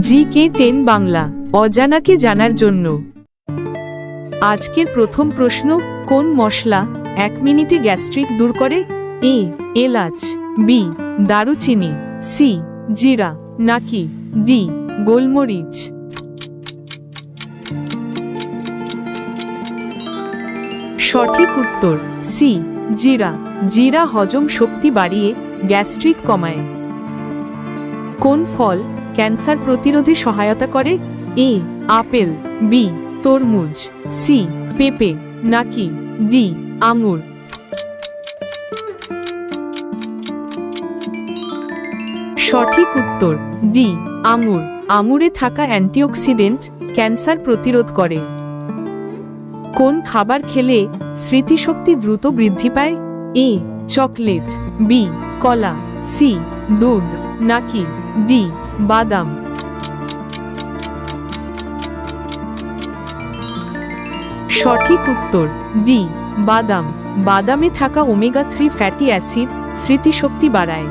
জি কে ten Bangla, অজানাকে জানার জন্য। আজকের প্রথম প্রশ্ন, কোন মশলা এক মিনিটে গ্যাস্ট্রিক দূর করে? এ, এলাচ, বি, দারুচিনি, সি, জিরা, নাকি ডি, গোলমরিচ? সঠিক উত্তর, সি, জিরা। জিরা হজম শক্তি বাড়িয়ে গ্যাস্ট্রিক কমায়। কোন ফল ক্যান্সার প্রতিরোধে সহায়তা করে? এ, আপেল, বি, তরমুজ, সি, পেঁপে, নাকি ডি, আঙুর? সঠিক উত্তর, ডি, আঙুর। আঙুরে থাকা অ্যান্টিঅক্সিডেন্ট ক্যান্সার প্রতিরোধ করে। কোন খাবার খেলে স্মৃতিশক্তি দ্রুত বৃদ্ধি পায়? এ, চকলেট, বি, কলা, সি, দুধ, নাকি ডি, বাদাম। সঠিক উত্তর, ডি, বাদাম। বাদামে থাকা ওমেগা থ্রি ফ্যাটি অ্যাসিড স্মৃতিশক্তি বাড়ায়।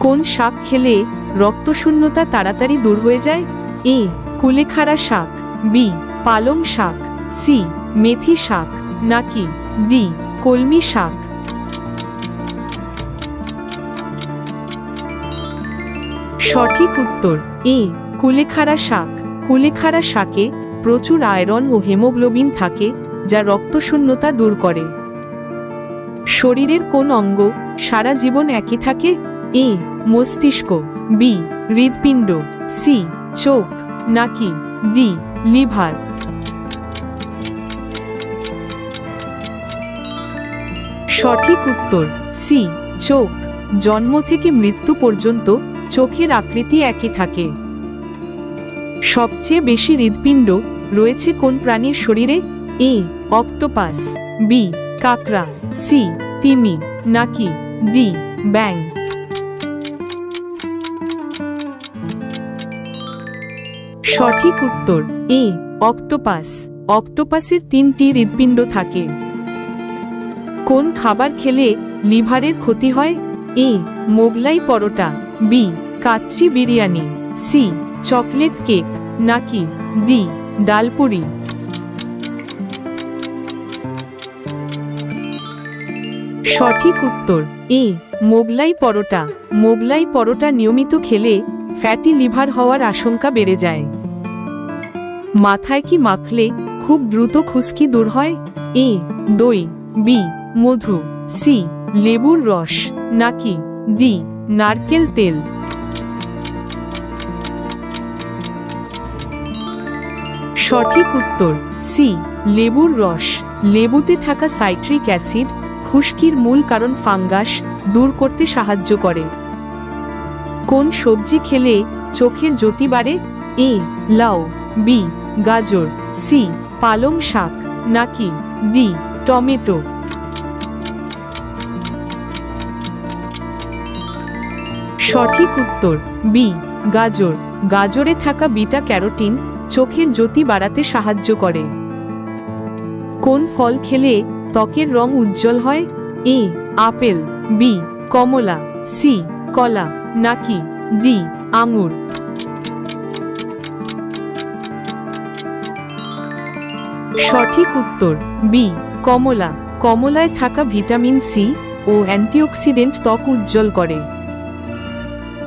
কোন শাক খেলে রক্তশূন্যতা তাড়াতাড়ি দূর হয়ে যায়? এ, কুলেখাড়া শাক, বি, পালং শাক, সি, মেথি শাক, নাকি ডি, কলমি শাক? সঠিক উত্তর, এ, কুলেখাড়া শাক। কুলেখাড়া শাকে প্রচুর আয়রন ও হেমোগ্লোবিন থাকে, যা রক্তশূন্যতা দূর করে। শরীরের কোন অঙ্গ সারা জীবন একই থাকে? এ, মস্তিষ্ক। বি হৃদপিণ্ড সি, চোখ। নাকি ডি, লিভার। সঠিক উত্তর, সি, চোখ। জন্ম থেকে মৃত্যু পর্যন্ত চোখের আকৃতি একই থাকে। সবচেয়ে বেশি হৃদপিণ্ড রয়েছে কোন প্রাণীর শরীরে? এ, অক্টোপাস, বি, কাকড়া, সি, তিমি, নাকি ডি ব্যাং সঠিক উত্তর, এ, অক্টোপাস। অক্টোপাসের তিনটি হৃদপিণ্ড থাকে। কোন খাবার খেলে লিভারের ক্ষতি হয়? A, Mughlai paratha. B, kacchi biryani, C, chocolate cake, নাকি ডি, ডালপুরি। সঠিক উত্তর, এ, মোগলাই পরোটা। মোগলাই পরোটা নিয়মিত খেলে ফ্যাটি লিভার হওয়ার আশঙ্কা বেড়ে যায়। মাথায় কি মাখলে খুব দ্রুত খুশকি দূর হয়? এ, দই। বি, মধু। সি, লেবুর রস। নাকি ডি নারকেল তেল। সঠিক উত্তর সি লেবুর রস। লেবুতে থাকা সাইট্রিক অ্যাসিড খুশকির মূল কারণ ফাঙ্গাস দূর করতে সাহায্য করে। কোন সবজি খেলে চোখের জ্যোতি বাড়ে? এ লাউ। বি গাজর। সি পালং শাক। নাকি ডি টমেটো। সঠিক উত্তর, বি, গাজর। গাজরে থাকা বিটা ক্যারোটিন চোখের জ্যোতি বাড়াতে সাহায্য করে। কোন ফল খেলে ত্বকের রং উজ্জ্বল হয়? এ, আপেল, বি, কমলা, সি, কলা, নাকি ডি, আঙুর। সঠিক উত্তর, বি, কমলা। কমলায় থাকা ভিটামিন সি ও অ্যান্টিঅক্সিডেন্ট ত্বক উজ্জ্বল করে।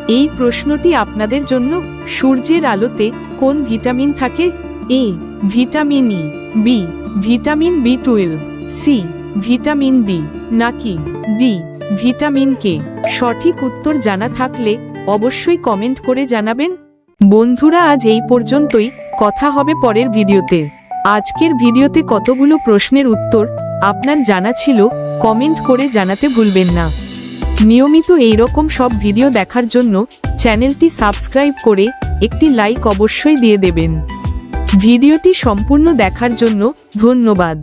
এই প্রশ্নটি আপনাদের জন্য সূর্যের আলোতে কোন ভিটামিন থাকে? A, vitamin E, B, vitamin B twelve, C, vitamin D, নাকি ডি, ভিটামিন কে? সঠিক উত্তর জানা থাকলে অবশ্যই কমেন্ট করে জানাবেন। বন্ধুরা, আজ এই পর্যন্তই। কথা হবে পরের ভিডিওতে। আজকের ভিডিওতে কতগুলো প্রশ্নের উত্তর আপনার জানা ছিল, কমেন্ট করে জানাতে ভুলবেন না। নিয়মিত এই রকম সব ভিডিও দেখার জন্য চ্যানেলটি সাবস্ক্রাইব করে একটি লাইক অবশ্যই দিয়ে দেবেন। ভিডিওটি সম্পূর্ণ দেখার জন্য ধন্যবাদ।